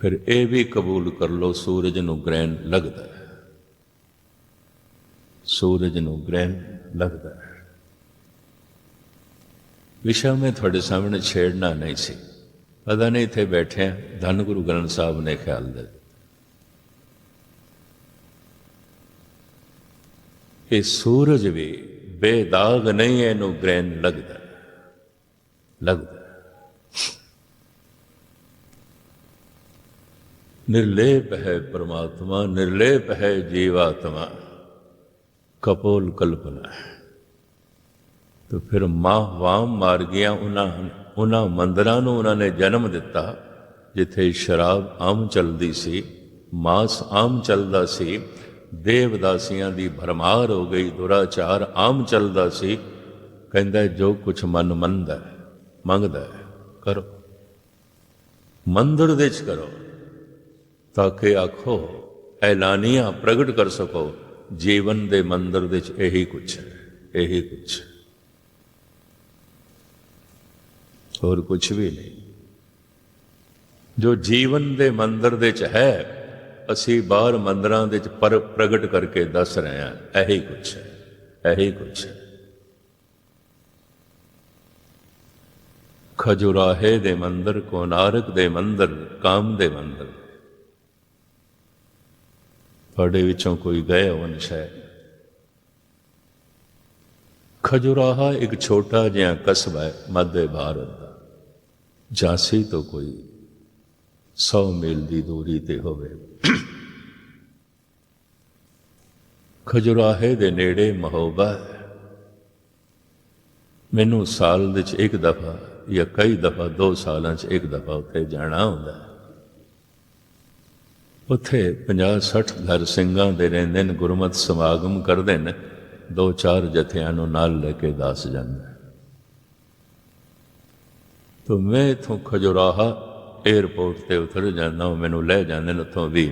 ਫਿਰ ਇਹ ਵੀ ਕਬੂਲ ਕਰ ਲਓ, ਸੂਰਜ ਨੂੰ ਗ੍ਰਹਿਣ ਲੱਗਦਾ ਹੈ। ਸੂਰਜ ਨੂੰ ਗ੍ਰਹਿਣ ਲੱਗਦਾ ਹੈ। ਵਿਸ਼ਾ ਮੈਂ ਤੁਹਾਡੇ ਸਾਹਮਣੇ ਛੇੜਨਾ ਨਹੀਂ ਸੀ। ਪਤਾ ਨਹੀਂ ਇੱਥੇ ਬੈਠੇ ਆ, ਧੰਨ ਗੁਰੂ ਗ੍ਰੰਥ ਸਾਹਿਬ ਨੇ ਖਿਆਲ ਦੇ ਇਹ ਸੂਰਜ ਵੀ ਬੇਦਾਗ ਨਹੀਂ, ਇਹਨੂੰ ਗ੍ਰਹਿਣ ਲੱਗਦਾ ਲੱਗਦਾ ਹੈ। ਨਿਰਲੇਪ ਹੈ ਪ੍ਰਮਾਤਮਾ, ਨਿਰਲੇਪ ਹੈ ਜੀਵਾਤਮਾ। ਕਪੋਲ ਕਲਪਨਾ ਹੈ। ਤੋ ਫਿਰ ਮਾਂ ਵਾਮ ਮਾਰ ਗਿਆ ਉਹਨਾਂ ਉਹਨਾਂ ਮੰਦਰਾਂ ਨੂੰ ਉਹਨਾਂ ਨੇ ਜਨਮ ਦਿੱਤਾ, ਜਿੱਥੇ ਸ਼ਰਾਬ ਆਮ ਚੱਲਦੀ ਸੀ, ਮਾਸ ਆਮ ਚੱਲਦਾ ਸੀ, ਦੇਵਦਾਸੀਆਂ ਦੀ ਭਰਮਾਰ ਹੋ ਗਈ, ਦੁਰਾਚਾਰ ਆਮ ਚੱਲਦਾ ਸੀ। ਕਹਿੰਦਾ ਜੋ ਕੁਛ ਮਨ ਮੰਨਦਾ ਮੰਗਦਾ ਕਰੋ। ਮੰਦਰ ਦੇ ਚ ਕਰੋ। ਤਾਂ ਕਿ ਆਖੋ ਐਲਾਨੀਆਂ ਪ੍ਰਗਟ ਕਰ ਸਕੋ ਜੀਵਨ ਦੇ ਮੰਦਰ ਵਿੱਚ ਇਹੀ ਕੁਛ ਹੈ ਇਹੀ ਕੁਛ ਹੋਰ ਕੁਛ ਵੀ ਨਹੀਂ ਜੋ ਜੀਵਨ ਦੇ ਮੰਦਰ ਦੇ ਚ ਹੈ ਅਸੀਂ ਬਾਹਰ ਮੰਦਰਾਂ ਦੇ ਵਿੱਚ ਪਰ ਪ੍ਰਗਟ ਕਰਕੇ ਦੱਸ ਰਹੇ ਹਾਂ ਇਹੀ ਕੁਛ ਹੈ ਇਹੀ ਕੁਛ ਹੈ ਖਜੁਰਾਹੇ ਦੇ ਮੰਦਰ ਕੋਨਾਰਕ ਦੇ ਮੰਦਰ ਕਾਮ ਦੇ ਮੰਦਰ ਤੁਹਾਡੇ ਵਿੱਚੋਂ ਕੋਈ ਗਏ ਵੰਸ਼ ਹੈ ਖਜੁਰਾਹਾ ਇੱਕ ਛੋਟਾ ਜਿਹਾ ਕਸਬਾ ਹੈ, ਮੱਧ ਭਾਰਤ ਦਾ। ਝਾਂਸੀ ਤੋਂ ਕੋਈ 100 ਮੀਲ ਦੀ ਦੂਰੀ ਤੇ ਹੋਵੇ। ਖਜੁਰਾਹੇ ਦੇ ਨੇੜੇ ਮਹੋਬਾ ਹੈ। ਮੈਨੂੰ ਸਾਲ ਵਿੱਚ ਇੱਕ ਦਫਾ ਜਾਂ ਕਈ ਦਫਾ, ਦੋ ਸਾਲਾਂ 'ਚ ਇੱਕ ਦਫਾ ਉੱਥੇ ਜਾਣਾ ਹੁੰਦਾ ਹੈ। ਉੱਥੇ 50-60 ਘਰ ਸਿੰਘਾਂ ਦੇ ਰਹਿੰਦੇ ਨੇ, ਗੁਰਮਤ ਸਮਾਗਮ ਕਰਦੇ ਨੇ ਦੋ ਚਾਰ ਜਥਿਆਂ ਨੂੰ ਨਾਲ ਲੈ ਕੇ ਦਾਸ ਜਾਂਦੇ ਤੋ ਮੈਂ ਇਥੋਂ ਖਜੁਰਾਹਾ 에어ਪੋਰਟ ਤੇ ਉਤਰ ਜਾਂਦਾ ਉਹ ਮੈਨੂੰ ਲੈ ਜਾਂਦੇ ਨੇ, ਉੱਥੋਂ 20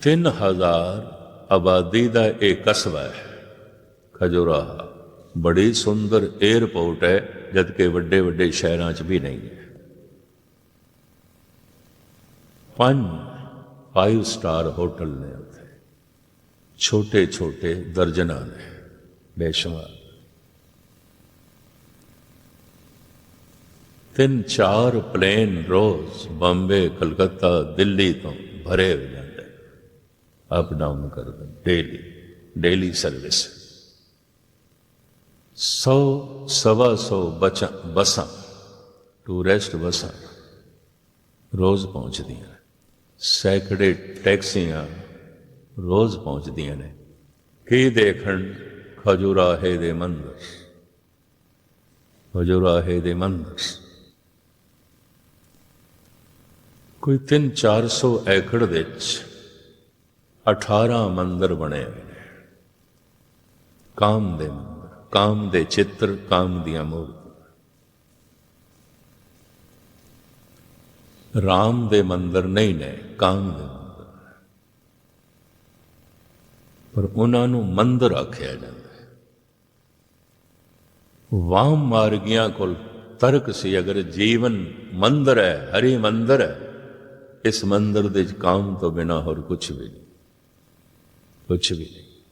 ਤਿੰਨ ਹਜ਼ਾਰ ਆਬਾਦੀ ਦਾ ਇਹ ਕਸਬਾ ਹੈ, ਖਜੁਰਾਹਾ। ਬੜੀ ਸੁੰਦਰ 에어ਪੋਰਟ ਹੈ ਜਦ ਕਿ ਵੱਡੇ ਵੱਡੇ ਸ਼ਹਿਰਾਂ 'ਚ ਵੀ ਨਹੀਂ ਹੈ। ਪੰਜ ਫਾਈਵ ਸਟਾਰ ਹੋਟਲ ਨੇ ਉੱਥੇ ਛੋਟੇ ਛੋਟੇ ਦਰਜਨਾਂ ਨੇ ਬੇਸ਼ੁਮਾਰ ਤਿੰਨ ਚਾਰ ਪਲੇਨ ਰੋਜ਼ ਬੰਬੇ ਕਲਕੱਤਾ ਦਿੱਲੀ ਤੋਂ ਭਰੇ ਹੋ ਜਾਂਦੇ ਅਪ ਡਾਊਨ ਕਰਦੇ ਡੇਲੀ ਡੇਲੀ ਸਰਵਿਸ ਸੌ ਸਵਾ ਸੌ ਬਚਾਂ ਬੱਸਾਂ ਟੂਰਿਸਟ ਬੱਸਾਂ ਰੋਜ਼ ਪਹੁੰਚਦੀਆਂ ਨੇ ਸੈਂਕੜੇ ਟੈਕਸੀਆਂ ਰੋਜ਼ ਪਹੁੰਚਦੀਆਂ ਨੇ। ਕੀ ਦੇਖਣ? ਖਜੂਰਾਹੇ ਦੇ ਮੰਦਰ। ਖਜੂਰਾਹੇ ਦੇ ਮੰਦਰ। ਕੋਈ 3-400 ਏਕੜ ਵਿੱਚ 18 ਮੰਦਰ ਬਣੇ ਹੋਏ ਨੇ। ਕਾਮ ਦੇ ਮੰਦਰ, ਕਾਮ ਦੇ ਚਿੱਤਰ, ਕਾਮ ਦੀਆਂ ਮੂਰਤੀਆਂ। ਰਾਮ ਦੇ ਮੰਦਰ ਨਹੀਂ ਨੇ, ਕਾਮ ਦੇ ਮੰਦਰ ਪਰ ਉਹਨਾਂ ਨੂੰ ਮੰਦਰ ਆਖਿਆ ਜਾਂਦਾ ਹੈ। ਵਾਮ ਮਾਰਗੀਆਂ ਕੋਲ ਤਰਕ ਸੀ, ਅਗਰ ਜੀਵਨ ਮੰਦਰ ਹੈ, ਹਰੀ ਮੰਦਰ ਹੈ, ਇਸ ਮੰਦਰ ਦੇ ਕਾਮ ਤੋਂ ਬਿਨਾ ਹੋਰ ਕੁਝ ਵੀ ਨਹੀਂ। ਕੁਝ ਵੀ ਨਹੀਂ।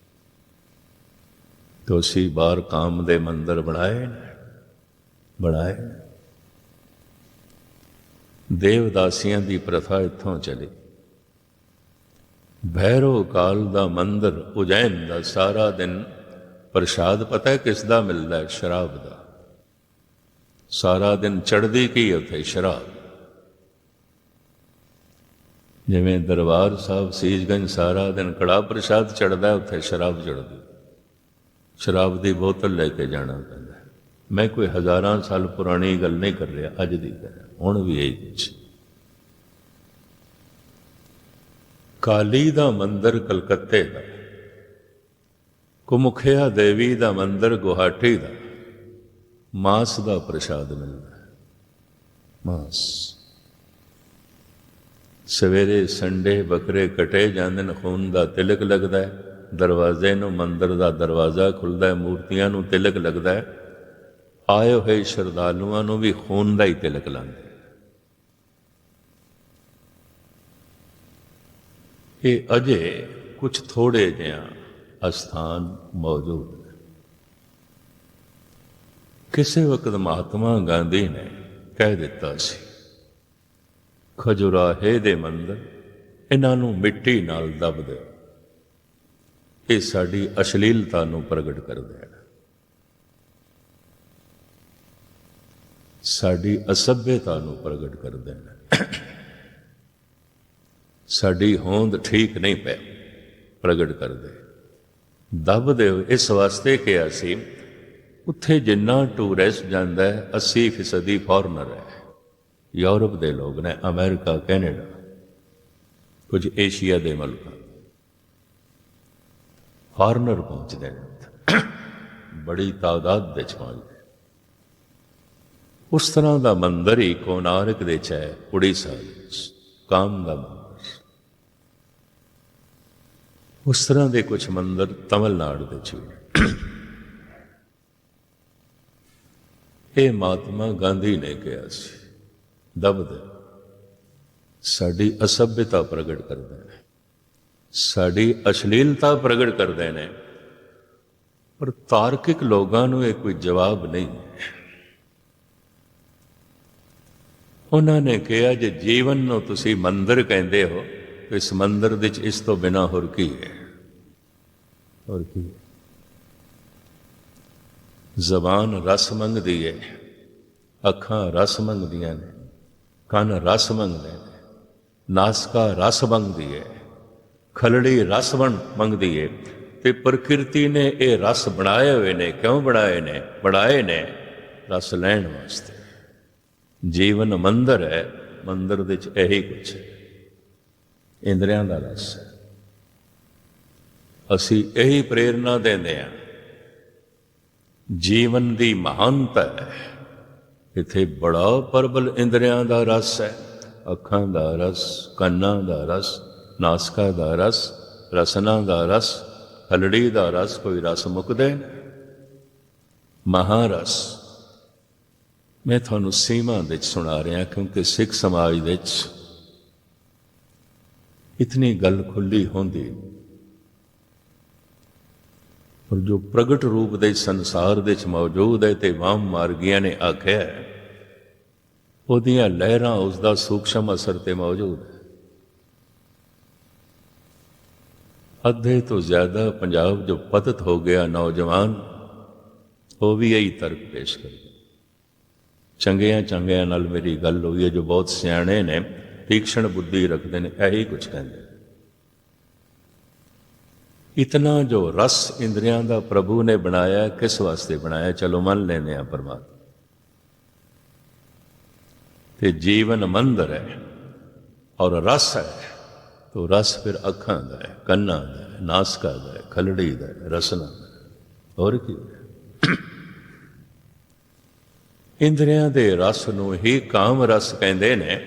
ਤੋ ਅਸੀਂ ਬਾਹਰ ਕਾਮ ਦੇ ਮੰਦਰ ਬਣਾਏ ਨੇ, ਬਣਾਏ ਦੇਵਦਾਸੀਆਂ ਦੀ ਪ੍ਰਥਾ ਇੱਥੋਂ ਚਲੀ। ਭੈਰੋ ਕਾਲ ਦਾ ਮੰਦਰ ਉਜੈਨ ਦਾ ਸਾਰਾ ਦਿਨ ਪ੍ਰਸ਼ਾਦ ਪਤਾ ਹੈ ਕਿਸ ਦਾ ਮਿਲਦਾ ਹੈ ਸ਼ਰਾਬ ਦਾ? ਸਾਰਾ ਦਿਨ ਚੜਦੀ ਕੀ ਉੱਥੇ ਸ਼ਰਾਬ? ਜਿਵੇਂ ਦਰਬਾਰ ਸਾਹਿਬ ਸੀਜਗੰਜ ਸਾਰਾ ਦਿਨ ਕੜਾ ਪ੍ਰਸ਼ਾਦ ਚੜਦਾ ਉੱਥੇ ਸ਼ਰਾਬ ਚੜਦੀ ਸ਼ਰਾਬ ਦੀ ਬੋਤਲ ਲੈ ਕੇ ਜਾਣਾ ਪੈਂਦਾ। ਮੈਂ ਕੋਈ ਹਜ਼ਾਰਾਂ ਸਾਲ ਪੁਰਾਣੀ ਗੱਲ ਨਹੀਂ ਕਰ ਰਿਹਾ, ਅੱਜ ਦੀ ਗੱਲ ਹੁਣ ਵੀ ਇਹ ਕੁਛ ਕਾਲੀ ਦਾ ਮੰਦਰ ਕਲਕੱਤੇ ਦਾ, ਕੁਮੁਖਿਆ ਦੇਵੀ ਦਾ ਮੰਦਰ ਗੁਹਾਟੀ ਦਾ, ਮਾਸ ਦਾ ਪ੍ਰਸ਼ਾਦ ਮਿਲਦਾ ਮਾਸ। ਸਵੇਰੇ ਸੰਡੇ ਬੱਕਰੇ ਕਟੇ ਜਾਂਦੇ ਨੇ, ਖੂਨ ਦਾ ਤਿਲਕ ਲੱਗਦਾ ਹੈ, ਦਰਵਾਜ਼ੇ ਨੂੰ ਮੰਦਰ ਦਾ ਦਰਵਾਜ਼ਾ ਖੁੱਲਦਾ ਹੈ, ਮੂਰਤੀਆਂ ਨੂੰ ਤਿਲਕ ਲੱਗਦਾ ਹੈ। ਆਏ ਹੋਏ ਸ਼ਰਧਾਲੂਆਂ ਨੂੰ ਵੀ ਖੂਨ ਦਾ ਹੀ ਤਿਲਕ ਲਾਉਂਦੇ ਇਹ ਅਜੇ ਕੁਝ ਥੋੜੇ ਜਿਹਾ ਅਸਥਾਨ ਮੌਜੂਦ ਨੇ। ਕਿਸੇ ਵਕਤ ਮਹਾਤਮਾ ਗਾਂਧੀ ਨੇ ਕਹਿ ਦਿੱਤਾ ਸੀ ਖਜੁਰਾਹੇ ਦੇ ਮੰਦਰ, ਇਹਨਾਂ ਨੂੰ ਮਿੱਟੀ ਨਾਲ ਦਬ ਦਿਓ ਇਹ ਸਾਡੀ ਅਸ਼ਲੀਲਤਾ ਨੂੰ ਪ੍ਰਗਟ ਕਰਦੇ ਹਨ ਸਾਡੀ ਅਸਭਿਅਤਾ ਨੂੰ ਪ੍ਰਗਟ ਕਰਦੇ ਹਨ ਸਾਡੀ ਹੋਂਦ ਠੀਕ ਨਹੀਂ ਪੈ, ਪ੍ਰਗਟ ਕਰਦੇ। ਦੱਬ ਦਿਓ ਇਸ ਵਾਸਤੇ ਕਿਹਾ ਸੀ, ਉੱਥੇ ਜਿੰਨਾ ਟੂਰਿਸਟ ਜਾਂਦਾ ਹੈ 80% ਫੋਰਨਰ ਹੈ। ਯੂਰਪ ਦੇ ਲੋਕ ਨੇ, ਅਮਰੀਕਾ, ਕੈਨੇਡਾ, ਕੁਝ ਏਸ਼ੀਆ ਦੇ ਮੁਲਕ। ਫੋਰਨਰ ਪਹੁੰਚਦੇ ਨੇ। ਉੱਥੇ। ਬੜੀ ਤਾਦਾਦ ਵਿੱਚ ਪਹੁੰਚਦੇ ਉਸ ਤਰ੍ਹਾਂ ਦਾ ਮੰਦਰ ਹੀ ਕੋਨਾਰਕ ਦੇ ਚ ਹੈ ਉੜੀਸਾ ਵਿੱਚ ਕਾਮ ਦਾ ਮੰਦਰ। ਉਸ ਤਰ੍ਹਾਂ ਦੇ ਕੁਝ ਮੰਦਰ ਤਮਿਲਨਾਡੂ ਦੇ ਚ ਇਹ ਮਹਾਤਮਾ ਗਾਂਧੀ ਨੇ ਕਿਹਾ ਸੀ ਦਬਦ ਸਾਡੀ ਅਸਭਿਅਤਾ ਪ੍ਰਗਟ ਕਰਦੇ ਨੇ। ਸਾਡੀ ਅਸ਼ਲੀਲਤਾ ਪ੍ਰਗਟ ਕਰਦੇ ਨੇ। ਪਰ ਤਾਰਕਿਕ ਲੋਕਾਂ ਨੂੰ ਇਹ ਕੋਈ ਜਵਾਬ ਨਹੀਂ ਉਹਨਾਂ ਨੇ ਕਿਹਾ ਜੇ ਜੀਵਨ ਨੂੰ ਤੁਸੀਂ ਮੰਦਰ ਕਹਿੰਦੇ ਹੋ ਇਸ ਮੰਦਰ ਵਿੱਚ ਇਸ ਤੋਂ ਬਿਨਾ ਹੋਰ ਕੀ ਹੈ? ਹੋਰ ਕੀ ਹੈ? ਜ਼ਬਾਨ ਰਸ ਮੰਗਦੀ ਹੈ, ਅੱਖਾਂ ਰਸ ਮੰਗਦੀਆਂ ਨੇ, ਕੰਨ ਰਸ ਮੰਗਦੇ ਨੇ, ਨਾਸਕਾ ਰਸ ਮੰਗਦੀ ਹੈ, ਖਲੜੀ ਰਸ ਬਣ ਮੰਗਦੀ ਹੈ, ਤੇ ਪ੍ਰਕਿਰਤੀ ਨੇ ਇਹ ਰਸ ਬਣਾਏ ਹੋਏ ਨੇ, ਕਿਉਂ ਬਣਾਏ ਨੇ? ਬਣਾਏ ਨੇ ਰਸ ਲੈਣ ਵਾਸਤੇ। ਜੀਵਨ ਮੰਦਰ ਹੈ, ਮੰਦਰ ਵਿੱਚ ਇਹੀ ਕੁਛ ਹੈ। ਇੰਦਰੀਆਂ ਦਾ ਰਸ ਹੈ। ਅਸੀਂ ਇਹੀ ਪ੍ਰੇਰਣਾ ਦਿੰਦੇ ਹਾਂ। ਜੀਵਨ ਦੀ ਮਹਾਨਤਾ ਹੈ। ਇਥੇ ਬੜਾ ਪਰਬਲ ਇੰਦਰੀਆਂ ਦਾ ਰਸ ਹੈ। ਅੱਖਾਂ ਦਾ ਰਸ, ਕੰਨਾਂ ਦਾ ਰਸ, ਨਾਸਕਾ ਦਾ ਰਸ, ਰਸਨਾ ਦਾ ਰਸ, ਹਲੜੀ ਦਾ ਰਸ, ਕੋਈ ਰਸ ਮੁਕਦੇ ਮਹਾਰਸ। ਮੈਂ ਤੁਹਾਨੂੰ ਸੀਮਾ ਵਿੱਚ ਸੁਣਾ ਰਿਹਾ ਕਿਉਂਕਿ ਸਿੱਖ ਸਮਾਜ ਵਿੱਚ ਇਤਨੀ ਗੱਲ ਖੁੱਲੀ ਹੁੰਦੀ। ਪਰ ਜੋ ਪ੍ਰਗਟ ਰੂਪ ਦੇ ਸੰਸਾਰ ਵਿੱਚ ਮੌਜੂਦ ਹੈ ਤੇ ਵਾਮ ਮਾਰਗੀਆਂ ਨੇ ਆਖਿਆ ਉਹਦੀਆਂ ਲਹਿਰਾਂ ਉਸ ਦਾ ਸੂਖਸ਼ਮ ਅਸਰ ਤੇ ਮੌਜੂਦ ਹੈ। ਅੱਧੇ ਤੋਂ ਜ਼ਿਆਦਾ ਪੰਜਾਬ ਜੋ ਪਤਤ ਹੋ ਗਿਆ ਨੌਜਵਾਨ, ਉਹ ਵੀ ਇਹੀ ਤਰਕ ਪੇਸ਼ ਕਰਦੇ ਚੰਗਿਆਂ ਚੰਗਿਆਂ ਨਾਲ ਮੇਰੀ ਗੱਲ ਹੋਈ ਹੈ ਜੋ ਬਹੁਤ ਸਿਆਣੇ ਨੇ ਤੀਕਸ਼ਣ ਬੁੱਧੀ ਰੱਖਦੇ ਨੇ, ਇਹੀ ਕੁਝ ਕਹਿੰਦੇ ਇਤਨਾ ਜੋ ਰਸ ਇੰਦਰੀਆਂ ਦਾ ਪ੍ਰਭੂ ਨੇ ਬਣਾਇਆ, ਕਿਸ ਵਾਸਤੇ ਬਣਾਇਆ? ਚਲੋ ਮੰਨ ਲੈਨੇ ਆ ਪਰਮਾਤਮਾ। ਤੇ ਜੀਵਨ ਮੰਦਰ ਹੈ ਔਰ ਰਸ ਹੈ, ਤੋ ਰਸ ਫਿਰ ਅੱਖਾਂ ਦਾ ਹੈ, ਕੰਨਾਂ ਦਾ ਹੈ, ਨਾਸਕਾ ਦਾ ਹੈ, ਖਲੜੀ ਦਾ ਹੈ, ਰਸਨਾ ਦਾ ਹੋਰ ਕੀ ਹੈ? ਇੰਦਰੀਆਂ ਦੇ ਰਸ ਨੂੰ ਹੀ ਕਾਮ ਰਸ ਕਹਿੰਦੇ ਨੇ,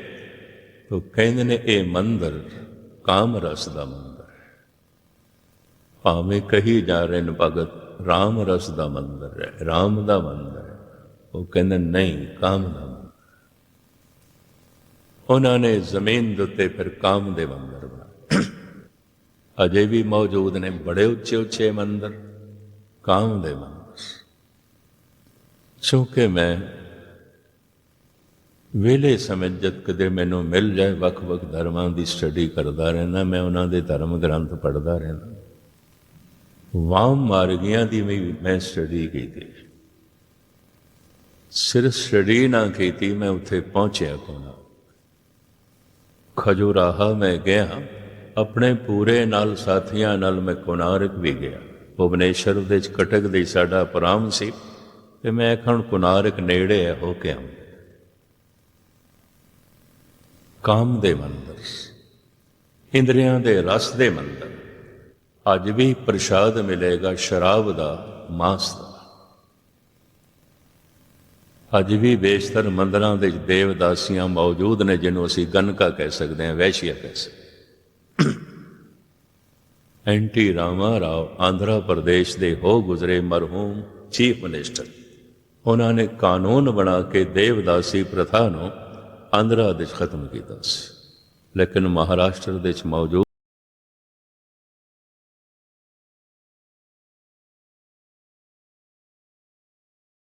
ਤੋ ਕਹਿੰਦੇ ਨੇ ਇਹ ਮੰਦਰ ਕਾਮ ਰਸ ਦਾ ਮੰਦਰ ਭਾਵੇਂ ਕਹੀ ਜਾ ਰਹੇ ਨੇ ਭਗਤ, ਰਾਮ ਰਸ ਦਾ ਮੰਦਰ ਹੈ, ਰਾਮ ਦਾ ਮੰਦਰ ਹੈ। ਉਹ ਕਹਿੰਦੇ ਨਹੀਂ, ਕਾਮ ਦਾ ਮੰਦਰ ਉਹਨਾਂ ਨੇ ਜ਼ਮੀਨ ਦੇ ਉੱਤੇ ਫਿਰ ਕਾਮ ਦੇ ਮੰਦਰ ਬਣਾਏ। ਅਜੇ ਵੀ ਮੌਜੂਦ ਨੇ ਬੜੇ ਉੱਚੇ ਉੱਚੇ ਮੰਦਰ, ਕਾਮ ਦੇ ਮੰਦਰ। ਕਿਉਂਕਿ ਮੈਂ ਵੇਲੇ ਸਮੇਂ ਜਦ ਕਦੇ ਮੈਨੂੰ ਮਿਲ ਜਾਏ, ਵੱਖ-ਵੱਖ ਧਰਮਾਂ ਦੀ ਸਟੱਡੀ ਕਰਦਾ ਰਹਿਣਾ ਮੈਂ ਉਹਨਾਂ ਦੇ ਧਰਮ ਗ੍ਰੰਥ ਪੜ੍ਹਦਾ ਰਹਿਣਾ ਵਾਮ ਮਾਰਗੀਆਂ ਦੀ ਵੀ ਮੈਂ ਸਟੱਡੀ ਕੀਤੀ। ਸਿਰਫ ਸਟੱਡੀ ਨਾ ਕੀਤੀ, ਮੈਂ ਉੱਥੇ ਪਹੁੰਚਿਆ ਕੋਨਾ ਖਜੂਰਾਹਾ ਮੈਂ ਗਿਆ, ਆਪਣੇ ਪੂਰੇ ਨਾਲ ਸਾਥੀਆਂ ਨਾਲ ਮੈਂ ਕੋਨਾਰਕ ਵੀ ਗਿਆ। ਭੁਵਨੇਸ਼ਰ ਦੇ ਕਟਕ ਦੇ ਸਾਡਾ ਪ੍ਰਾਮ ਸੀ। ਤੇ ਮੈਂ ਖਣ ਕੁਨਾਰਕ ਨੇੜੇ ਹੈ ਹੋ ਕੇ ਆਉਂਦਾ ਕਾਮ ਦੇ ਮੰਦਰ, ਇੰਦਰੀਆਂ ਦੇ ਰਸ ਦੇ ਮੰਦਰ, ਅੱਜ ਵੀ ਪ੍ਰਸ਼ਾਦ ਮਿਲੇਗਾ ਸ਼ਰਾਬ ਦਾ ਮਾਸ ਦਾ। ਅੱਜ ਵੀ ਬੇਸ਼ਤਰ ਮੰਦਰਾਂ ਦੇ ਦੇਵਦਾਸੀਆਂ ਮੌਜੂਦ ਨੇ, ਜਿਹਨੂੰ ਅਸੀਂ ਗਨਕਾ ਕਹਿ ਸਕਦੇ ਹਾਂ, ਵੈਸ਼ੀਆ ਕਹਿ ਸਕਦੇ ਐਂਟੀ ਰਾਮਾ ਰਾਓ, ਆਂਧਰਾ ਪ੍ਰਦੇਸ਼ ਦੇ ਹੋ ਗੁਜ਼ਰੇ ਮਰਹੂਮ ਚੀਫ ਮਿਨਿਸਟਰ। ਉਹਨਾਂ ਨੇ ਕਾਨੂੰਨ ਬਣਾ ਕੇ ਦੇਵਦਾਸੀ ਪ੍ਰਥਾ ਨੂੰ ਆਂਧਰਾ ਵਿੱਚ ਖਤਮ ਕੀਤਾ ਸੀ। ਲੇਕਿਨ ਮਹਾਰਾਸ਼ਟਰ ਦੇ ਵਿੱਚ ਮੌਜੂਦ